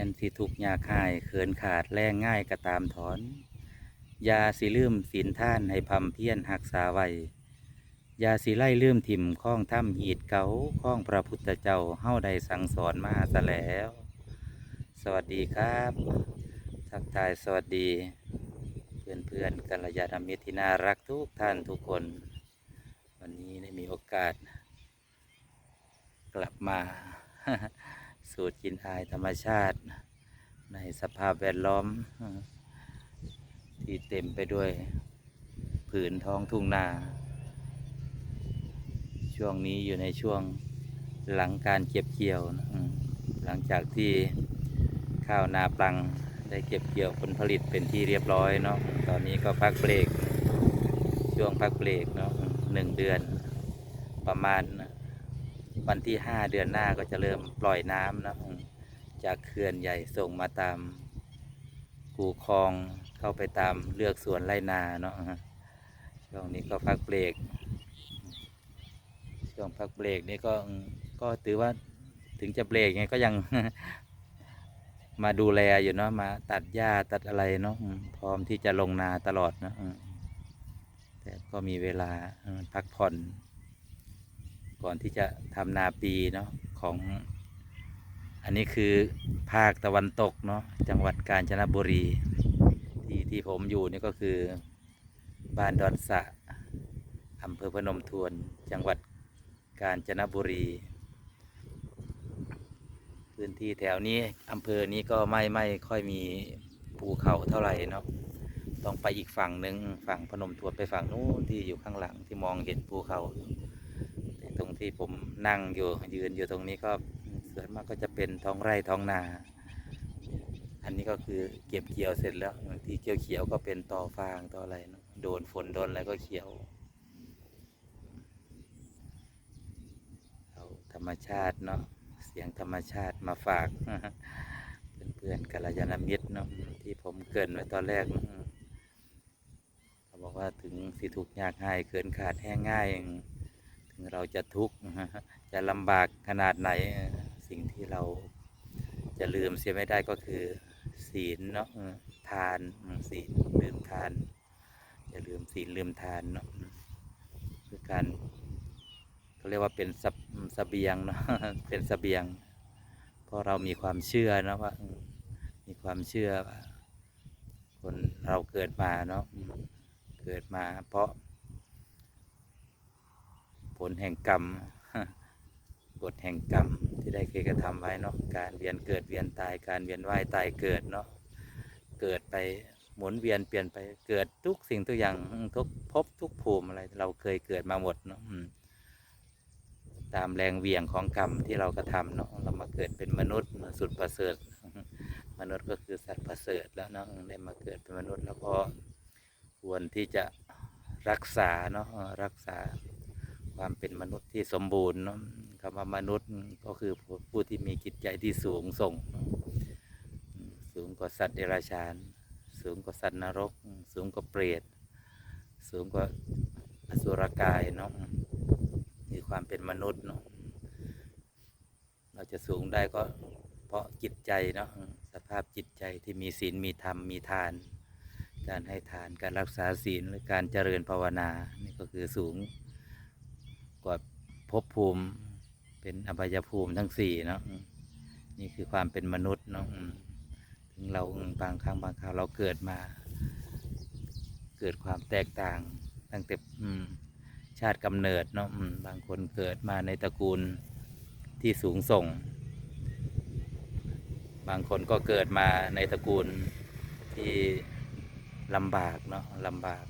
ม่นสิทุกยากหายเขินขาดแรงง่ายก็ตามถอน ยาสิลืมศีลท่านให้พำเพียรหักษาไว้ยาสิไล่ลืมถิ่มข้องถ้ำหีดเกาข้องพระพุทธเจ้าเฮ้าใดสั่งสอนมาซะแล้ว สวัสดีครับ ทักทายสวัสดี เพื่อนเพื่อนกัลยาณมิตรที่น่ารักทุกท่านทุกคน วันนี้ได้มีโอกาส กลับมา สูตรกินอายธรรมชาติ ในสภาพแวดล้อม ที่เต็มไปด้วย ผืนท้องทุ่งนา ช่วงนี้อยู่ในช่วงหลังการเก็บเกี่ยว หลังจากที่ข้าวนาปลังได้เก็บเกี่ยวผลผลิตเป็นที่เรียบร้อยเนาะ ตอนนี้ก็พักเบรก ช่วงพักเบรกเนาะหนึ่งเดือนประมาณ วันที่ห้าเดือนหน้าก็จะเริ่มปล่อยน้ำนะจากเขื่อนใหญ่ส่งมาตามคูคลองเข้าไปตามเลือกสวนไรนาเนาะช่วงนี้ก็พักเบรกช่วงพักเบรกนี่ก็ก็ถือว่าถึงจะเบรกไงก็ยังมาดูแลอยู่เนาะมาตัดหญ้าตัดอะไรเนาะพร้อมที่จะลงนาตลอดเนาะแต่ก็มีเวลาพักผ่อน ก่อนที่จะทำนาปีเนาะของ อันนี้คือภาคตะวันตกเนาะจังหวัดกาญจนบุรี ที่ที่ผมอยู่นี่ก็คือบ้านดอนสะอำเภอพนมทวน จังหวัดกาญจนบุรี พื้นที่แถวนี้อำเภอนี้ก็ไม่ไม่ค่อยมีภูเขาเท่าไหร่เนาะต้องไปอีกฝั่งหนึ่งฝั่งพนมทวนไปฝั่งนู้นที่อยู่ข้างหลังที่มองเห็นภูเขา ที่ผมนั่งอยู่ยืนอยู่ตรงนี้ก็ส่วนมากก็จะเป็นท้องไร่ท้องนา อันนี้ก็คือเก็บเกี่ยวเสร็จแล้วที่เกี่ยวเขียวก็เป็นตอฟางตออะไรนะโดนฝนโดนอะไรก็เขียวเอาธรรมชาติเนาะเสียงธรรมชาติมาฝากเพื่อนๆกัลยาณมิตรเนาะที่ผมเกินไว้ตอนแรกเขาบอกว่าถึงสิทุกข์ยากง่ายเกินขาดแห้งง่ายถึง เราจะทุกข์จะลำบากขนาดไหนสิ่งที่เราจะลืมเสียไม่ได้ก็คือ ศีลเนาะทานศีลลืมทานอย่าลืมศีลลืมทานเนาะคือการเขาเรียกว่าเป็นสบเสบียงเนาะเป็นเสบียง เพราะเรามีความเชื่อนะว่า มีความเชื่อว่าคนเราเกิดมาเนาะเกิดมาเพราะ ผลแห่งกรรมกฎแห่งกรรมที่ได้เคยกระทำไว้เนาะการเวียนเกิดเวียนตายการเวียนว่ายตายเกิดเนาะเกิดไปหมุนเวียนเปลี่ยนไปเกิดทุกสิ่งทุกอย่างทุกภพทุกภูมิอะไรเราเคยเกิดมาหมดเนาะตามแรงเหวี่ยงของกรรมที่เรากระทำเนาะเรามาเกิดเป็นมนุษย์สุดประเสริฐ มนุษย์ก็คือสัตว์ประเสริฐแล้วเนาะได้มาเกิดเป็นมนุษย์แล้วก็ควรที่จะรักษาเนาะรักษา ความเป็นมนุษย์ที่สมบูรณ์เนาะคำว่ามนุษย์ก็คือผู้ที่มีจิตใจที่สูงส่ง สูงกว่าสัตว์เดรัจฉาน สูงกว่าสัตว์นรก สูงกว่าเปรตสูงกว่าอสุรกายเนาะมีความเป็นมนุษย์เนาะเราจะสูงได้ก็เพราะจิตใจเนาะสภาพจิตใจที่มีศีลมีธรรมมีทาน การให้ทานการรักษาศีลหรือการเจริญภาวนานี่ก็คือสูง กว่าภพภูมิเป็นอบายภูมิทั้งสี่เนาะอืมนี่คือความเป็นมนุษย์เนาะอืมถึงเราอืมบางครั้งบางคราวเราเกิดมา เกิดความแตกต่างตั้งแต่อืมชาติกำเนิดเนาะอืมบางคนเกิดมาในตระกูลที่สูงส่ง บางคนก็เกิดมาในตระกูลที่ลำบากเนาะลำบากนี่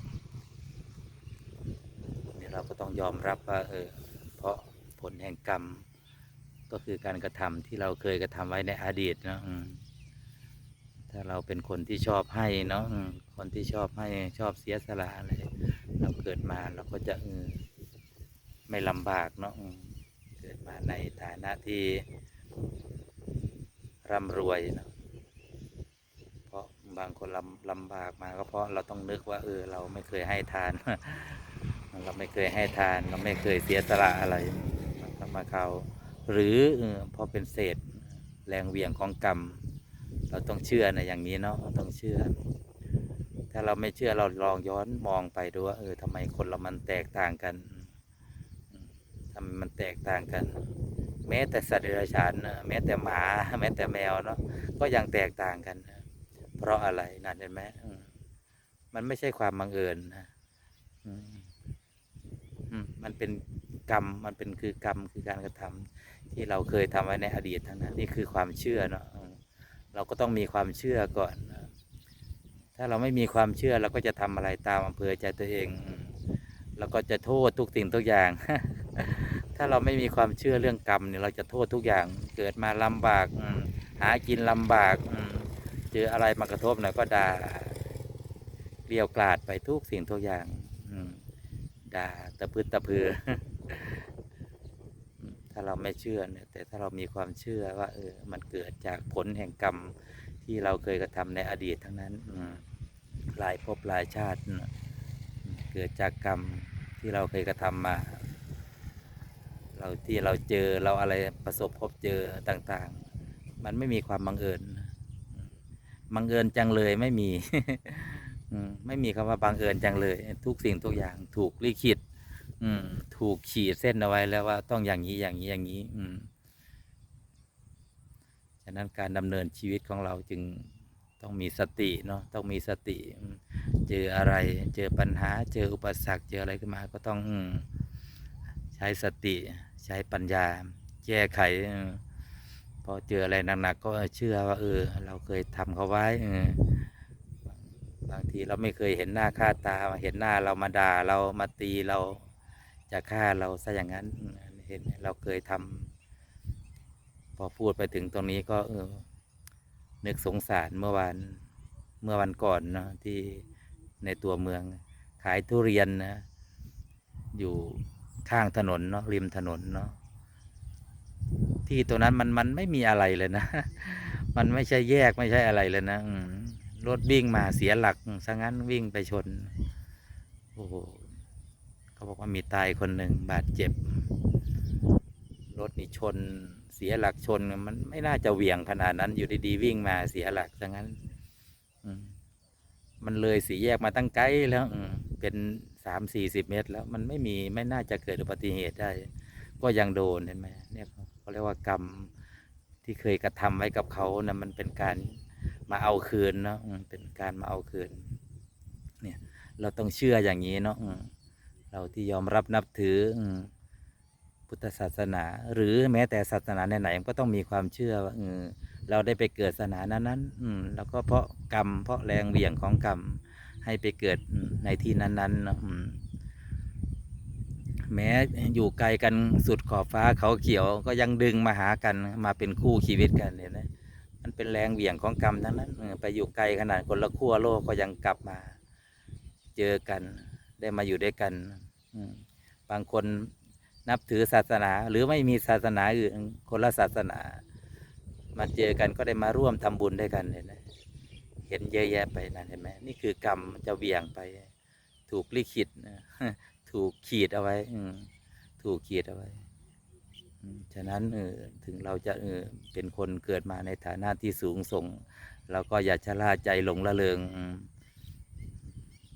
เราก็ต้องยอมรับว่าเออเพราะผลแห่งกรรม ก็คือการกระทำที่เราเคยกระทำไว้ในอดีตเนาะถ้าเราเป็นคนที่ชอบให้เนาะอืมคนที่ชอบให้ชอบเสียสละอะไรเราเกิดมาเราก็จะออไม่ลำบากเนาะเกิดมาในฐานะที่ร่ำรวยเนาะเพราะบางคนลำลำบากมาก็เพราะเราต้องนึกว่าเออเราไม่เคยให้ทาน เราไม่เคยให้ทานเราไม่เคยเสียสละอะไรมาเขาหรือพอเป็นเศษแรงเวียงของกรรม เราต้องเชื่อในอย่างนี้เนาะต้องเชื่อ ถ้าเราไม่เชื่อเราลองย้อนมองไปดูว่าเออทำไมคนเรามันแตกต่างกันทำไมมันแตกต่างกัน แม้แต่สัตว์เดรัจฉานแม้แต่หมาแม้แต่แมวเนาะก็ยังแตกต่างกัน เพราะอะไรนั่นเห็นไหมมันไม่ใช่ความบังเอิญนะ มันเป็นกรรมมันเป็นคือกรรมคือการกระทำที่เราเคยทำไว้ในอดีตทั้งนั้นนี่คือความเชื่อเนาะเราก็ต้องมีความเชื่อก่อน ถ้าเราไม่มีความเชื่อเราก็จะทำอะไรตามอำเภอใจตัวเองเราก็จะโทษทุกสิ่งทุกอย่าง ถ้าเราไม่มีความเชื่อเรื่องกรรมเนี่ยเราจะโทษทุกอย่าง เกิดมาลำบาก หากินลำบาก เจออะไรมากระทบหน่อยก็ด่าเกลียวกราดไปทุกสิ่งทุกอย่าง อืม ด่าตะพื้นตะเพืออืมถ้าเราไม่เชื่อเนี่ย แต่ถ้าเรามีความเชื่อว่า เออ มันเกิดจากผลแห่งกรรมที่เราเคยกระทำในอดีตทั้งนั้นหลายภพหลายชาติ เกิดจากกรรมที่เราเคยกระทำมา เราที่เราเจอเราอะไรประสบพบเจอต่าง ๆ มันไม่มีความบังเอิญบังเอิญจังเลยไม่มี ไม่มีคำว่าบังเอิญจังเลย ทุกสิ่งทุกอย่างถูกลิขิตอืม ถูกขีดเส้นเอาไว้แล้วว่าต้องอย่างนี้อย่างนี้อย่างนี้ อืมฉะนั้นการดำเนินชีวิตของเราจึงต้องมีสติเนาะต้องมีสติ เจออะไร เจอปัญหา เจออุปสรรคเจออะไรขึ้นมาก็ต้องใช้สติ ใช้ปัญญา แก้ไขพอเจออะไรหนักๆก็เชื่อว่าเออ เราเคยทำเขาไว้เออ บางทีเราไม่เคยเห็นหน้าค่าตาเห็นหน้าเรามาด่าเรามาตีเราจะฆ่าเราซะอย่างนั้นเห็นเราเคยทำพอพูดไปถึงตรงนี้ก็เออนึกสงสารเมื่อวานเมื่อวันก่อนเนาะที่ในตัวเมืองขายทุเรียนนะอยู่ข้างถนนเนาะริมถนนเนาะที่ตรงนั้นมันมันไม่มีอะไรเลยนะ มันไม่ใช่แยกไม่ใช่อะไรเลยนะอืม รถวิ่งมาเสียหลักซะงั้นวิ่งไปชน โอ้โหเขาบอกว่ามีตายคนหนึ่งบาดเจ็บ รถนี่ชน เสียหลักชน มันไม่น่าจะเหวี่ยงขนาดนั้น อยู่ดีๆวิ่งมาเสียหลักซะงั้นมันเลยสีแยกมาตั้งไกลแล้วเป็นสามสี่สิบเมตร แล้วมันไม่มีไม่น่าจะเกิดอุบัติเหตุได้ ก็ยังโดนเห็นไหมเนี่ยเขาเรียกว่ากรรมที่เคยกระทำไว้กับเขานะมันเป็นการ มาเอาคืนเนาะเป็นการมาเอาคืน เนี่ย เราต้องเชื่ออย่างนี้เนาะเราที่ยอมรับนับถือพุทธศาสนา หรือแม้แต่ศาสนาไหนๆก็ต้องมีความเชื่อว่าเราได้ไปเกิดศาสนานั้นๆแล้วก็เพราะกรรม เพราะแรงเหวี่ยงของกรรมให้ไปเกิดในที่นั้นๆเนะแม้อยู่ไกลกันสุดขอบฟ้าเขาเขียวก็ยังดึงมาหากันมาเป็นคู่ชีวิตกันเนี่ยนะ มันเป็นแรงเหวี่ยงของกรรมทั้งนั้นไปอยู่ไกลขนาดคนละขั้วโลกก็ยังกลับมา เจอกันได้มาอยู่ด้วยกันบางคนนับถือศาสนา หรือไม่มีศาสนาอื่นคนละศาสนา มาเจอกันก็ได้มาร่วมทำบุญด้วยกันเห็นไหมเห็นเยอะแยะไปนั่นเห็นไหมนี่คือกรรมจะเหวี่ยงไป ถูกลิขิตถูกขีดเอาไว้ถูกขีดเอาไว้ ฉะนั้นเออถึงเราจะเออเป็นคนเกิดมาในฐานะที่สูงส่งเราก็อย่าชะล่าใจหลงละเลง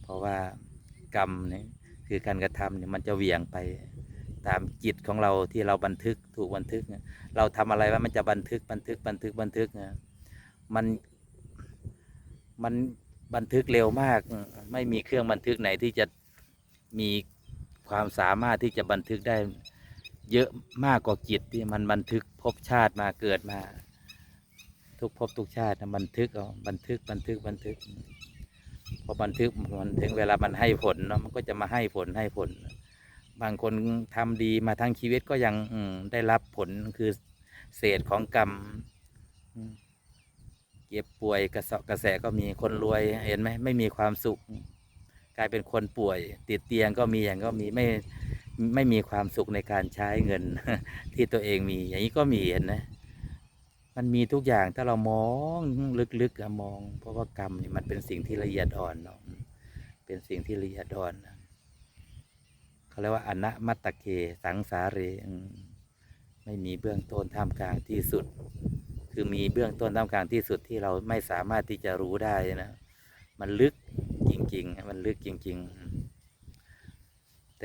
เพราะว่ากรรมเนี่ยคือการกระทำเนี่ยมันจะเหวี่ยงไปตามจิตของเราที่เราบันทึกถูกบันทึก เราทำอะไรว่ามันจะบันทึกบันทึกบันทึกบันทึกนี่ยมันมันบันทึกเร็วมาก ไม่มีเครื่องบันทึกไหนที่จะมีความสามารถที่จะบันทึกได้ เยอะมากกว่าจิตที่มันบันทึกภพชาติมาเกิดมา ทุกภพทุกชาตินบันทึกเอาบันทึกบันทึกบันทึกพอบันทึกมันถึงเวลามันให้ผลเนาะมันก็จะมาให้ผลให้ผล บางคนทำดีมาทั้งชีวิตก็ยังอืได้รับผลคือเศษของกรรมเจ็บป่วยกระเสาะกระแสก็มีคนรวยเห็นไหมไม่มีความสุข กลายเป็นคนป่วย ติดเตียงก็มีอย่างก็มีไม่ ไม่มีความสุขในการใช้เงินที่ตัวเองมี อย่างนี้ก็มีเห็นนะ มันมีทุกอย่างถ้าเรามองลึกๆมอง เพราะว่ากรรมนี่มันเป็นสิ่งที่ละเอียดอ่อนเนาะเป็นสิ่งที่ละเอียดอ่อนเขาเรียกว่าอนะมัตตะเคสังสาเรอืมไม่มีเบื้องต้นท่ามกลางที่สุด คือมีเบื้องต้นท่ามกลางที่สุดที่เราไม่สามารถที่จะรู้ได้นะ มันลึกจริง ๆ มันลึกจริง ๆ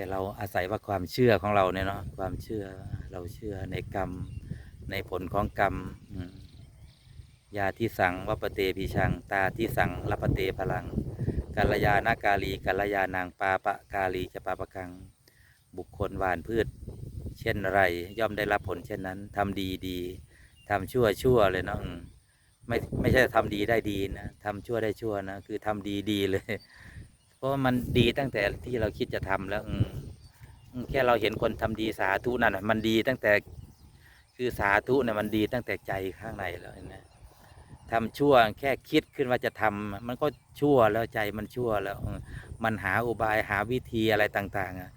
แต่เราอาศัยว่าความเชื่อของเราเนี่ยเนาะความเชื่อเราเชื่อในกรรมในผลของกรรมยาที่สั่งวัปเตพิชัง ตาที่สั่งรัปเตพลังกัลยาณกาลีกัลยานางปาปะกาลีจะปาปะกัง บุคคลหวานพืช เช่นไร ย่อมได้รับผลเช่นนั้นทำดีดีทำชั่วชั่วเลยเนาะไม่ไม่ใช่ทำดีได้ดีนะทำชั่วได้ชั่วนะ คือทำดีดีเลย เพราะมันดีตั้งแต่ที่เราคิดจะทำแล้วอืมแค่เราเห็นคนทำดีสาธุนั่นนะมันดีตั้งแต่คือสาธุเนี่ยมันดีตั้งแต่ใจข้างในแล้วนะทำชั่วแค่คิดขึ้นว่าจะทำมันก็ชั่วแล้วใจมันชั่วแล้ว มันหาอุบายหาวิธีอะไรต่างๆอะ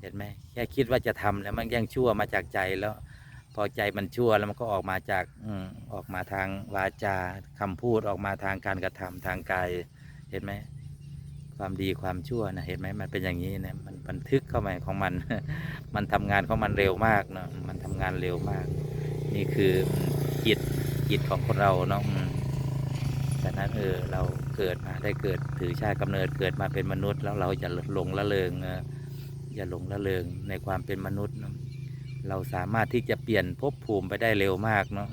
เห็นไหมแค่คิดว่าจะทำแล้วมันยังชั่วมาจากใจแล้ว พอใจมันชั่วแล้วมันก็ออกมาจากอืออกมาทางวาจาคำพูดออกมาทางการกระทำทางกายเห็นไหม ความดีความชั่วนะเห็นไหมมันเป็นอย่างนี้นะมันบันทึกเข้ามาของมัน มันทำงานของมันเร็วมากเนาะมันทำงานเร็วมาก นี่คือจิตจิตของคนเราเนาะอืมฉะนั้นเออเราเกิดมาได้เกิดถือชาติกำเนิดเกิดมาเป็นมนุษย์ แล้วเราจะหลงละเลงอย่าหลงละเลงในความเป็นมนุษย์เนาะเราสามารถที่จะเปลี่ยนภพภูมิไปได้เร็วมากเนาะ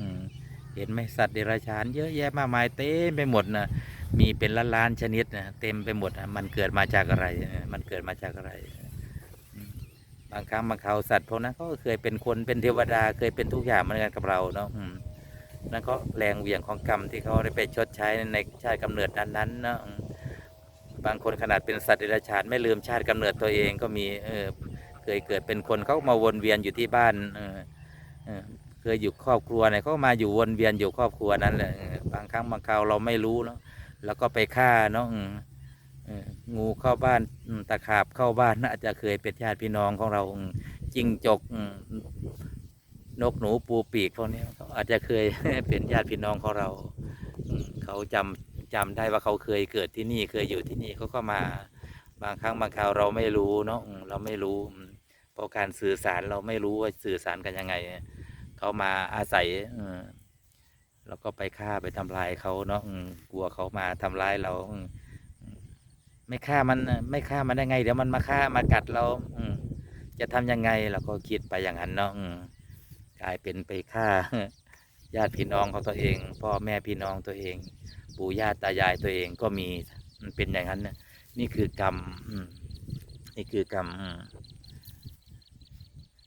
เห็นไหมสัตว์เดรัจฉานเยอะแยะมากมายเต็มไปหมดนะ มีเป็นล้านล้านชนิดนะเต็มไปหมดนะมันเกิดมาจากอะไรมันเกิดมาจากอะไร บางครั้งบางคราวสัตว์พวกนั้นก็เคยเป็นคนเป็นเทวดาเคยเป็นทุกอย่างเหมือนกันกับเราเนาะนั่นก็แรงเหวี่ยงของกรรมที่เขาได้ไปชดใช้ในชาติกำเนิดนั้นๆเนาะบางคนขนาดเป็นสัตว์เดรัจฉานไม่ลืมชาติกำเนิดตัวเองก็มีเออเคยเกิดเป็นคนเขามาวนเวียนอยู่ที่บ้านเออเคยอยู่ครอบครัวเนี่ยเขามาอยู่วนเวียนอยู่ครอบครัวนั้นแหละบางครั้งบางคราวเราไม่รู้เนาะ แล้วก็ไปฆ่าเนาะอืมเอองูเข้าบ้านตะขาบเข้าบ้านน่าจะเคยเป็นญาติพี่น้องของเราจิ้งจกนกหนูปูปีกพวกนี้เขาอาจจะเคยเป็นญาติพี่น้องของเราเขาจำจำได้ว่าเขาเคยเกิดที่นี่เคยอยู่ที่นี่เขาก็มาบางครั้งบางคราวเราไม่รู้เนาะอืมเราไม่รู้ เพราะการสื่อสารเราไม่รู้ว่าสื่อสารกันยังไง เขามาอาศัย เออเราก็ไปฆ่าไปทำลายเขาเนาะกลัวเขามาทำร้ายเราไม่ฆ่ามันไม่ฆ่ามันได้ไง เดี๋ยวมันมาฆ่ามากัดเราอืจะทำยังไงเราก็คิดไปอย่างนั้นเนาะกลายเป็นไปฆ่าญาติพี่น้องของตัวเอง พ่อแม่พี่น้องตัวเอง ปู่ย่าตายายตัวเองก็มีมันเป็นอย่างนั้นนี่คือกรรมนี่คือกรรม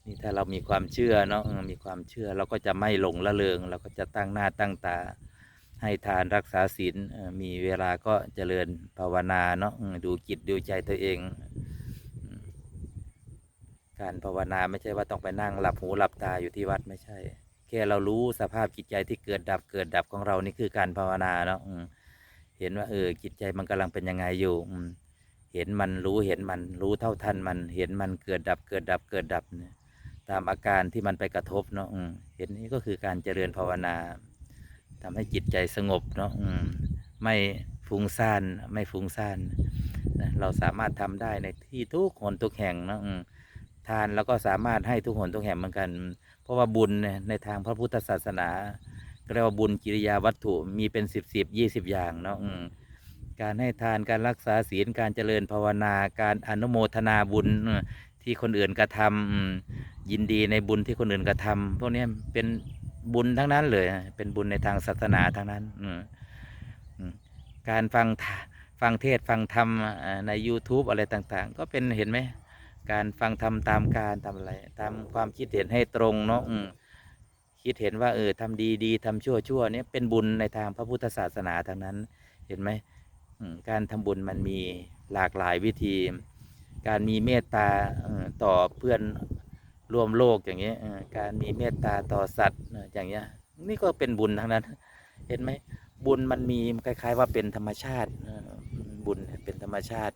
นี่ถ้าเรามีความเชื่อเนาะมีความเชื่อเราก็จะไม่หลงละเลงเราก็จะตั้งหน้าตั้งตา ให้ทานรักษาศีลมีเวลาก็เจริญภาวนาเนาะดูจิตดูใจตัวเอง การภาวนาไม่ใช่ว่าต้องไปนั่งหลับหูหลับตาอยู่ที่วัดไม่ใช่ แค่เรารู้สภาพจิตใจที่เกิดดับเกิดดับของเรานี่คือการภาวนาเนาะเห็นว่าเออจิตใจมันกำลังเป็นยังไงอยู่เห็นมันรู้เห็นมันรู้เท่าทันมัน เห็นมันเกิดดับเกิดดับเกิดดับเนี่ย ตามอาการที่มันไปกระทบเนาะเห็นนี่ก็คือการเจริญภาวนาทำให้จิตใจสงบเนาะไม่ฟุ้งซ่านไม่ฟุ้งซ่านนะเราสามารถทำได้ในที่ทุกคนทุกแห่งเนาะทานแล้วก็สามารถให้ทุกคนทุกแห่งเหมือนกัน เพราะว่าบุญในทางพระพุทธศาสนาเรียกว่าบุญกิริยาวัตถุมีเป็นสิบสิบยี่สิบอย่างเนาะการให้ทานการรักษาศีลการเจริญภาวนา การอนุโมทนาบุญ ที่คนอื่นกระทำยินดีในบุญที่คนอื่นกระทำพวกนี้เป็นบุญทั้งนั้นเลย เป็นบุญในทางศาสนาทั้งนั้นการฟังฟังเทศฟังธรรมใน YouTube อะไรต่าง ๆ ก็เป็นเห็นไหมการฟังทำตามการทำอะไรตามความคิดเห็นให้ตรงเนาะคิดเห็นว่าเออทำดีดีทำชั่วชั่วเนี่ยเป็นบุญในทางพระพุทธศาสนาทางนั้น เห็นไหมการทำบุญมันมีหลากหลายวิธี การมีเมตตาต่อเพื่อนร่วมโลกอย่างเงี้ยการมีเมตตาต่อสัตว์อย่างเงี้ยนี่ก็เป็นบุญทั้งนั้น เห็นไหมบุญมันมีคล้าย ๆ ว่าเป็นธรรมชาติบุญเป็นธรรมชาติ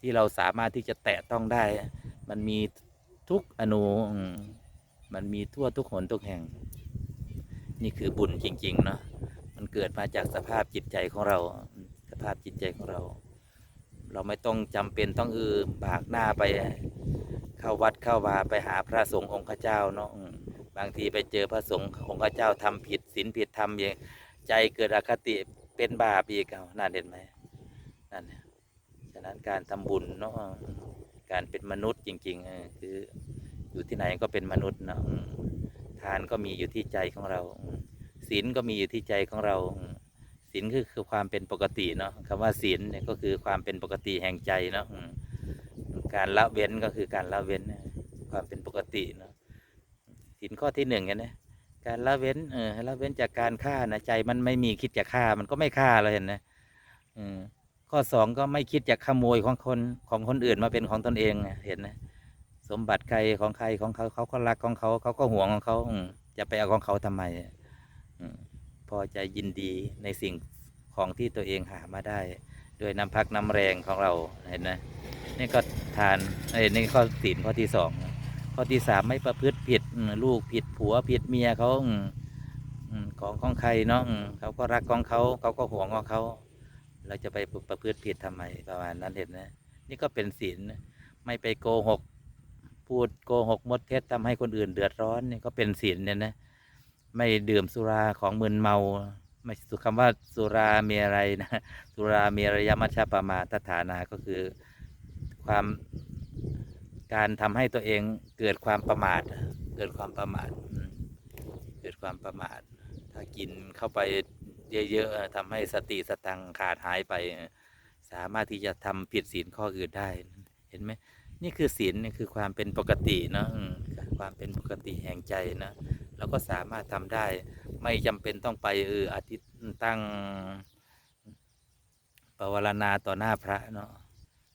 ที่เราสามารถที่จะแตะต้องได้ มันมีทุกอนูอืมมันมีทั่วทุกหนทุกแห่ง นี่คือบุญจริงๆเนาะมันเกิดมาจากสภาพจิตใจของเรา สภาพจิตใจของเรา เราไม่ต้องจำเป็นต้องเออบากหน้าไปเข้าวัดเข้าวาไปหาพระสงฆ์องค์เจ้าเนาะอืมบางทีไปเจอพระสงฆ์องค์เจ้าทำผิดศีลผิดธรรมอย่างใจเกิดอคติเป็นบาปอีกเอาน่าเห็นไหมนั่นฉะนั้นการทำบุญเนาะการเป็นมนุษย์จริงๆคืออยู่ที่ไหนก็เป็นมนุษย์เนาะอืมทานก็มีอยู่ที่ใจของเราศีลก็มีอยู่ที่ใจของเรา ศีลคือคือความเป็นปกติเนาะคำว่าศีลเนี่ยก็คือความเป็นปกติแห่งใจเนาะการละเว้นก็คือการละเว้นความเป็นปกติเนาะศีลข้อที่หนึ่งเห็นไหมการละเว้นเออละเว้นจากการฆ่านะใจมันไม่มีคิดจะฆ่ามันก็ไม่ฆ่าเราเห็นไหมอืมข้อสองก็ไม่คิดจะขโมยของคนของคนอื่นมาเป็นของตนเองเห็นไหมสมบัติใครของใครของเขาเขาก็รักของเขาเขาก็ห่วงของเขาอืจะไปเอาของเขาทำไมอืม พอใจยินดีในสิ่งของที่ตัวเองหามาได้ด้วยน้ำพักน้ำแรงของเราเห็นไหมนี่ก็ทานเอ้นี่ข้อศีลข้อที่สองข้อที่สามไม่ประพฤติผิดลูกผิดผัวผิดเมียเขาของของใครเนาะเขาก็รักของเขาเขาก็ห่วงของเขาเราจะไปประพฤติผิดทำไมประมาณนั้นเห็นไหมนี่ก็เป็นศีลไม่ไปโกหก พูดโกหกมดเท็จทำให้คนอื่นเดือดร้อนนี่ก็เป็นศีลเนี่ยนะ ไม่ดื่มสุราของมึนเมา ไม่สุคำว่าสุรามีอะไรนะสุรามีระยะมัชฌปมาตฐานาก็คือความการทำให้ตัวเองเกิดความประมาท เกิดความประมาท เกิดความประมาท ถ้ากินเข้าไปเยอะๆทำให้สติสตังขาดหายไป สามารถที่จะทำผิดศีลข้ออื่นได้ เห็นไหมนี่คือศีลนี่คือความเป็นปกติเนอะความเป็นปกติแห่งใจนะ เราก็สามารถทำได้ ไม่จำเป็นต้องไปเอออาทิตย์ตั้งปวารณาต่อหน้าพระเนาะ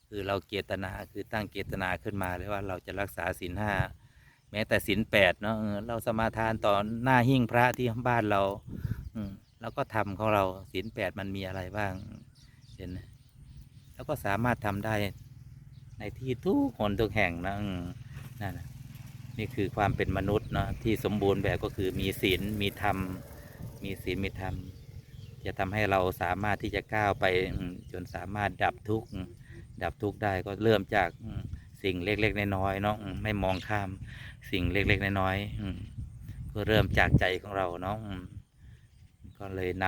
คือเราเจตนาคือตั้งเจตนาขึ้นมาเลยว่าเราจะรักษาศีลห้าแม้แต่ศีลแปดเนาะเราสมาทานต่อหน้าหิ้งพระที่บ้านเราอืมเราก็ทำของเราศีลแปดมันมีอะไรบ้างเห็นแล้วก็สามารถทำได้ในที่ทุกคนทุกแห่งนะนั่นนะ นี่คือความเป็นมนุษย์เนาะที่สมบูรณ์แบบก็คือมีศีลมีธรรม มีศีลมีธรรมจะทำให้เราสามารถที่จะก้าวไปจนสามารถดับทุกข์ดับทุกข์ได้ก็เริ่มจากสิ่งเล็กๆน้อยๆเนาะอืมไม่มองข้ามสิ่งเล็กๆน้อยๆอืมก็เริ่มจากใจของเราเนาะก็เลยน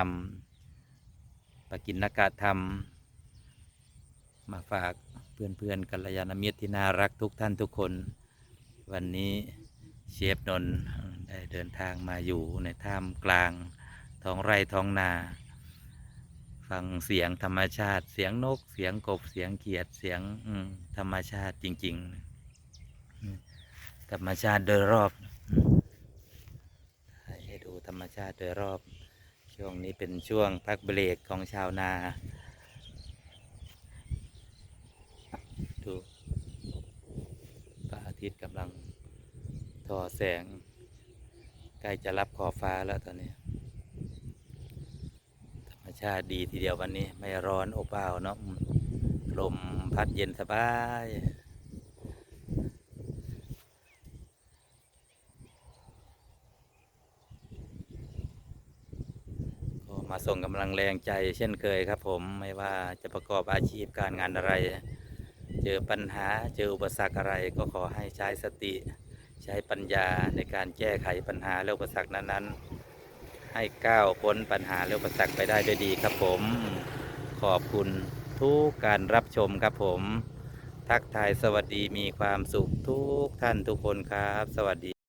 ำปกิณกะธรรม มาฝากเพื่อนๆกัลยาณมิตรที่น่ารักทุกท่านทุกคน วันนี้เชฟนน์ได้เดินทางมาอยู่ในท่ามกลางท้องไร่ท้องนา ฟังเสียงธรรมชาติ เสียงนก เสียงกบ เสียงเขียด เสียงธรรมชาติจริง ๆ ธรรมชาติโดยรอบ ให้ดูธรรมชาติโดยรอบ ช่วงนี้เป็นช่วงพักเบรกของชาวนา ดูพระอา ทิตย์กำลังทอแสง ใกล้จะรับขอบฟ้าแล้วตอนนี้ ธรรมชาติดีทีเดียววันนี้ ไม่ร้อนอบอ้าวเนาะลมพัดเย็นสบายก็มาส่งกำลังแรงใจเช่นเคยครับผมไม่ว่าจะประกอบอาชีพการงานอะไร เจอปัญหาเจออุปสรรคอะไรก็ขอให้ใช้สติใช้ปัญญาในการแก้ไขปัญหาและอุปสรรคนั้นๆ ให้ก้าวพ้นปัญหาและอุปสรรคไปได้ด้วยดีครับผม ขอบคุณทุกการรับชมครับผม ทักทายสวัสดีมีความสุขทุกท่านทุกคนครับ สวัสดี